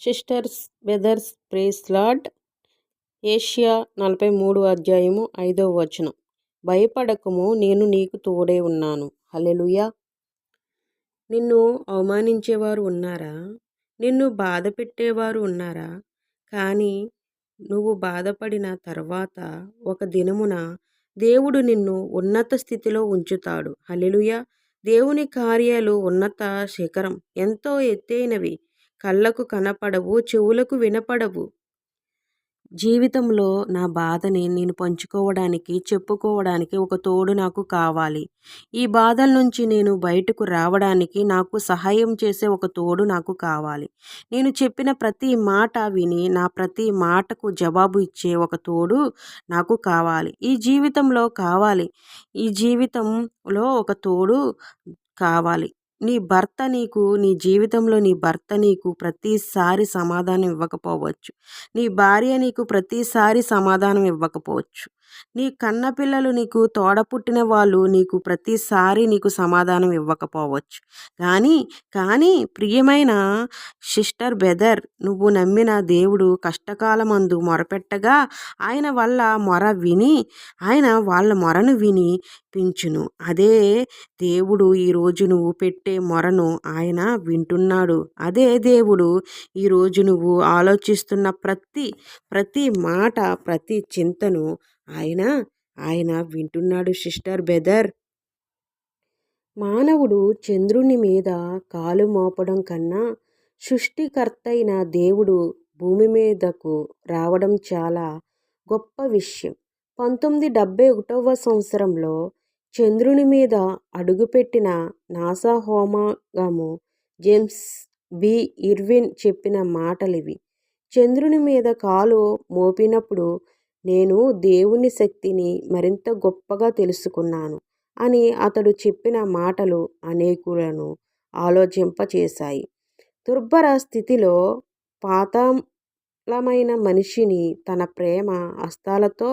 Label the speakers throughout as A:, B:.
A: Sisters brothers praise Lord. Isaiah నలభై మూడు అధ్యాయము ఐదవ వచనం. భయపడకము నేను నీకు తోడే ఉన్నాను. హలెలుయా నిన్ను అవమానించేవారు ఉన్నారా? నిన్ను బాధ పెట్టేవారు ఉన్నారా? కానీ నువ్వు బాధపడిన తర్వాత ఒక దినమున దేవుడు నిన్ను ఉన్నత స్థితిలో ఉంచుతాడు. హలెలుయ దేవుని కార్యాలు ఉన్నత శిఖరం ఎంతో ఎత్తైనవి. కళ్ళకు కనపడవు చెవులకు వినపడవు. జీవితంలో నా బాధని నేను పంచుకోవడానికి చెప్పుకోవడానికి ఒక తోడు నాకు కావాలి. ఈ బాధల నుంచి నేను బయటకు రావడానికి నాకు సహాయం చేసే ఒక తోడు నాకు కావాలి. నేను చెప్పిన ప్రతి మాట విని నా ప్రతి మాటకు జవాబు ఇచ్చే ఒక తోడు నాకు కావాలి. ఈ జీవితంలో కావాలి. ఈ జీవితంలో ఒక తోడు కావాలి. నీ భర్త నీకు నీ జీవితంలో నీ భర్త నీకు ప్రతిసారి సమాధానం ఇవ్వకపోవచ్చు. నీ భార్య నీకు ప్రతిసారి సమాధానం ఇవ్వకపోవచ్చు. నీ కన్నపిల్లలు నీకు తోడ పుట్టిన వాళ్ళు నీకు ప్రతిసారి నీకు సమాధానం ఇవ్వకపోవచ్చు. కానీ కానీ ప్రియమైన సిస్టర్ బెదర్ నువ్వు నమ్మిన దేవుడు కష్టకాలమందు మొరపెట్టగా ఆయన వల్ల మొర విని ఆయన వాళ్ళ మొరను విని పించును అదే దేవుడు ఈరోజు నువ్వు పెట్టే మొరను ఆయన వింటున్నాడు. అదే దేవుడు ఈరోజు నువ్వు ఆలోచిస్తున్న ప్రతి ప్రతి మాట ప్రతి చింతను ఆయన ఆయన వింటున్నాడు సిస్టర్ బెదర్. మానవుడు చంద్రుని మీద కాలు మోపడం కన్నా సృష్టికర్తైన దేవుడు భూమి మీదకు రావడం చాలా గొప్ప విషయం. పంతొమ్మిది డెబ్బై ఒకటవ సంవత్సరంలో చంద్రుని మీద అడుగుపెట్టిన నాసా హోమగము జేమ్స్ బి. ఇర్విన్ చెప్పిన మాటలివి. చంద్రుని మీద కాలు మోపినప్పుడు నేను దేవుని శక్తిని మరింత గొప్పగా తెలుసుకున్నాను అని అతడు చెప్పిన మాటలు అనేకులను ఆలోచింపచేశాయి. దుర్భర స్థితిలో పాతాళమైన మనిషిని తన ప్రేమ హస్తాలతో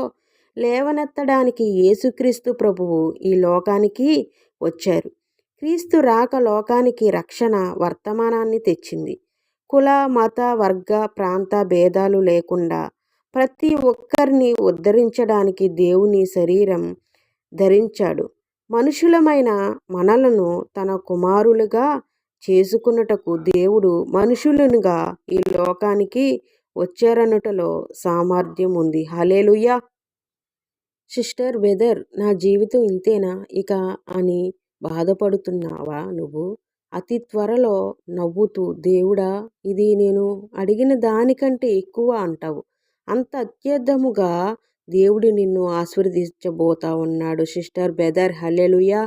A: లేవనెత్తడానికి యేసుక్రీస్తు ప్రభువు ఈ లోకానికి వచ్చారు. క్రీస్తు రాక లోకానికి రక్షణ వర్తమానాన్ని తెచ్చింది. కుల మత వర్గ ప్రాంత భేదాలు లేకుండా ప్రతి ఒక్కరిని ఉద్ధరించడానికి దేవుని శరీరం ధరించాడు. మనుషులమైన మనలను తన కుమారులుగా చేసుకున్నటకు దేవుడు మనుషులనుగా ఈ లోకానికి వచ్చారనుటలో సామర్థ్యం ఉంది. హలేలుయా సిస్టర్ వెదర్ నా జీవితం ఇంతేనా? ఇక అని బాధపడుతున్నావా నువ్వు? అతి త్వరలో నవ్వుతూ దేవుడా ఇది నేను అడిగిన దానికంటే ఎక్కువ అంటావు. అంత అత్యర్థముగా దేవుడు నిన్ను ఆశీర్వదించబోతా ఉన్నాడు సిస్టర్ బెదర్ హలెలుయా